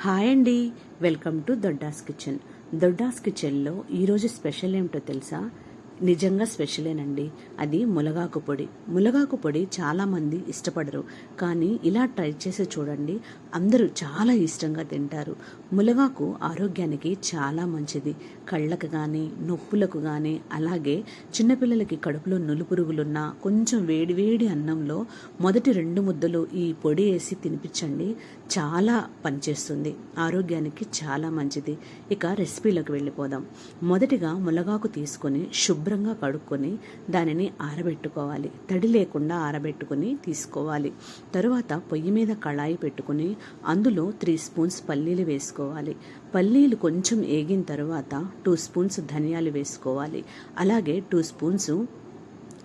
Hi అండి. Welcome to Dodda's kitchen. Dodda's కిచెన్లో ఈరోజు స్పెషల్ ఏమిటో తెలుసా? నిజంగా స్పెషలేనండి. అది ములగాకు పొడి. ములగాకు పొడి చాలామంది ఇష్టపడరు. కానీ ఇలా ట్రై చేసి చూడండి అందరూ చాలా ఇష్టంగా తింటారు. ములగాకు ఆరోగ్యానికి చాలా మంచిది. కళ్ళకు కానీ నొప్పులకు కానీ అలాగే చిన్నపిల్లలకి కడుపులో నులుపురుగులున్నా కొంచెం వేడివేడి అన్నంలో మొదటి రెండు ముద్దలు ఈ పొడి వేసి తినిపించండి. చాలా పనిచేస్తుంది. ఆరోగ్యానికి చాలా మంచిది. ఇక రెసిపీలోకి వెళ్ళిపోదాం. మొదటిగా ములగాకు తీసుకొని శుభ్రంగా కడుక్కొని దానిని ఆరబెట్టుకోవాలి. తడి లేకుండా ఆరబెట్టుకొని తీసుకోవాలి. తరువాత పొయ్యి మీద కళాయి పెట్టుకుని అందులో త్రీ స్పూన్స్ పల్లీలు వేసుకోవాలి. పల్లీలు కొంచెం ఏగిన తర్వాత టూ స్పూన్స్ ధనియాలు వేసుకోవాలి. అలాగే టూ స్పూన్స్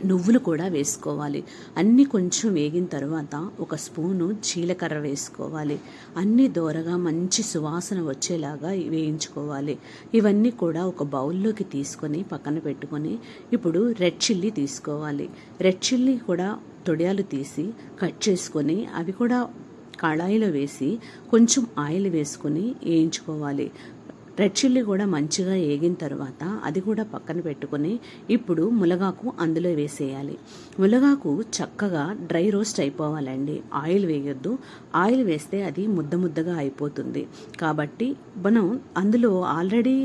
నువ్వులు కూడా వేసుకోవాలి. అన్నీ కొంచెం వేగిన తర్వాత ఒక స్పూను జీలకర్ర వేసుకోవాలి. అన్నీ దోరగా మంచి సువాసన వచ్చేలాగా వేయించుకోవాలి. ఇవన్నీ కూడా ఒక బౌల్లోకి తీసుకొని పక్కన పెట్టుకొని ఇప్పుడు రెడ్ చిల్లీ తీసుకోవాలి. రెడ్ చిల్లీ కూడా తొడియాలు తీసి కట్ చేసుకొని అవి కూడా కళాయిలో వేసి కొంచెం ఆయిల్ వేసుకొని వేయించుకోవాలి. రెడ్ చిల్లీ కూడా మంచిగా వేగిన తర్వాత అది కూడా పక్కన పెట్టుకొని ఇప్పుడు ములగాకు అందులో వేసేయాలి. ములగాకు చక్కగా డ్రై రోస్ట్ అయిపోవాలండి. ఆయిల్ వేయొద్దు. ఆయిల్ వేస్తే అది ముద్ద ముద్దగా అయిపోతుంది. కాబట్టి మనం అందులో ఆల్రెడీ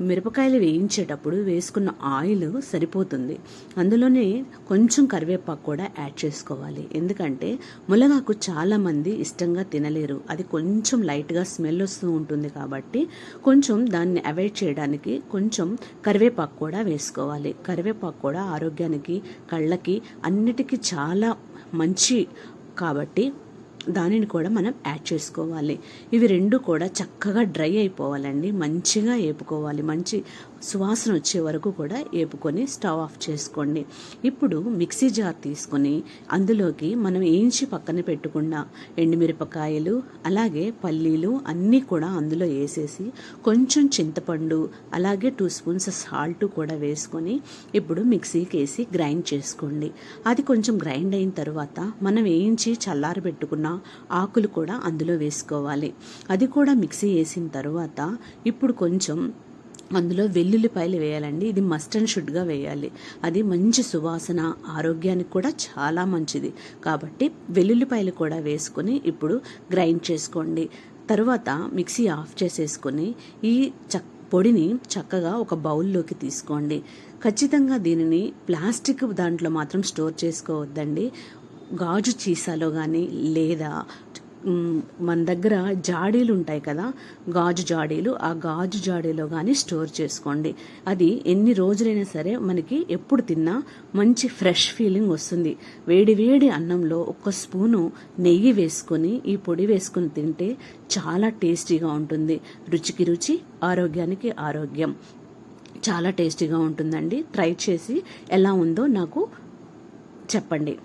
మిరపకాయలు వేయించేటప్పుడు వేసుకున్న ఆయిల్ సరిపోతుంది. అందులోనే కొంచెం కరివేపాకు కూడా యాడ్ చేసుకోవాలి. ఎందుకంటే ములగాకు చాలామంది ఇష్టంగా తినలేరు. అది కొంచెం లైట్గా స్మెల్ వస్తూ ఉంటుంది కాబట్టి కొంచెం దాన్ని అవాయిడ్ చేయడానికి కొంచెం కరివేపాకు కూడా వేసుకోవాలి. కరివేపాకు కూడా ఆరోగ్యానికి కళ్ళకి అన్నిటికీ చాలా మంచి కాబట్టి దానిని కూడా మనం యాడ్ చేసుకోవాలి. ఇవి రెండు కూడా చక్కగా డ్రై అయిపోవాలండి. మంచిగా వేపుకోవాలి మంచి సువాసన వచ్చే వరకు కూడా వేపుకొని స్టవ్ ఆఫ్ చేసుకోండి. ఇప్పుడు మిక్సీ జార్ తీసుకొని అందులోకి మనం వేయించి పక్కన పెట్టుకున్న ఎండుమిరపకాయలు అలాగే పల్లీలు అన్నీ కూడా అందులో వేసేసి కొంచెం చింతపండు అలాగే టూ స్పూన్స్ సాల్ట్ కూడా వేసుకొని ఇప్పుడు మిక్సీకి వేసి గ్రైండ్ చేసుకోండి. అది కొంచెం గ్రైండ్ అయిన తర్వాత మనం వేయించి చల్లారబెట్టుకున్న ఆకులు కూడా అందులో వేసుకోవాలి. అది కూడా మిక్సీ వేసిన తర్వాత ఇప్పుడు కొంచెం అందులో వెల్లుల్లిపాయలు వేయాలండి. ఇది మస్ట్ అండ్ షుడ్గా వేయాలి. అది మంచి సువాసన ఆరోగ్యానికి కూడా చాలా మంచిది. కాబట్టి వెల్లుల్లిపాయలు కూడా వేసుకొని ఇప్పుడు గ్రైండ్ చేసుకోండి. తర్వాత మిక్సీ ఆఫ్ చేసేసుకొని ఈ చక్ పొడిని చక్కగా ఒక బౌల్లోకి తీసుకోండి. ఖచ్చితంగా దీనిని ప్లాస్టిక్ దాంట్లో మాత్రం స్టోర్ చేసుకోవద్దండి. గాజు చీసాలో కానీ లేదా మన దగ్గర జాడీలు ఉంటాయి కదా గాజు జాడీలు ఆ గాజు జాడీలో కానీ స్టోర్ చేసుకోండి. అది ఎన్ని రోజులైనా సరే మనకి ఎప్పుడు తిన్నా మంచి ఫ్రెష్ ఫీలింగ్ వస్తుంది. వేడి వేడి అన్నంలో ఒక స్పూను నెయ్యి వేసుకొని ఈ పొడి వేసుకొని తింటే చాలా టేస్టీగా ఉంటుంది. రుచికి రుచి ఆరోగ్యానికి ఆరోగ్యం. చాలా టేస్టీగా ఉంటుందండి. ట్రై చేసి ఎలా ఉందో నాకు చెప్పండి.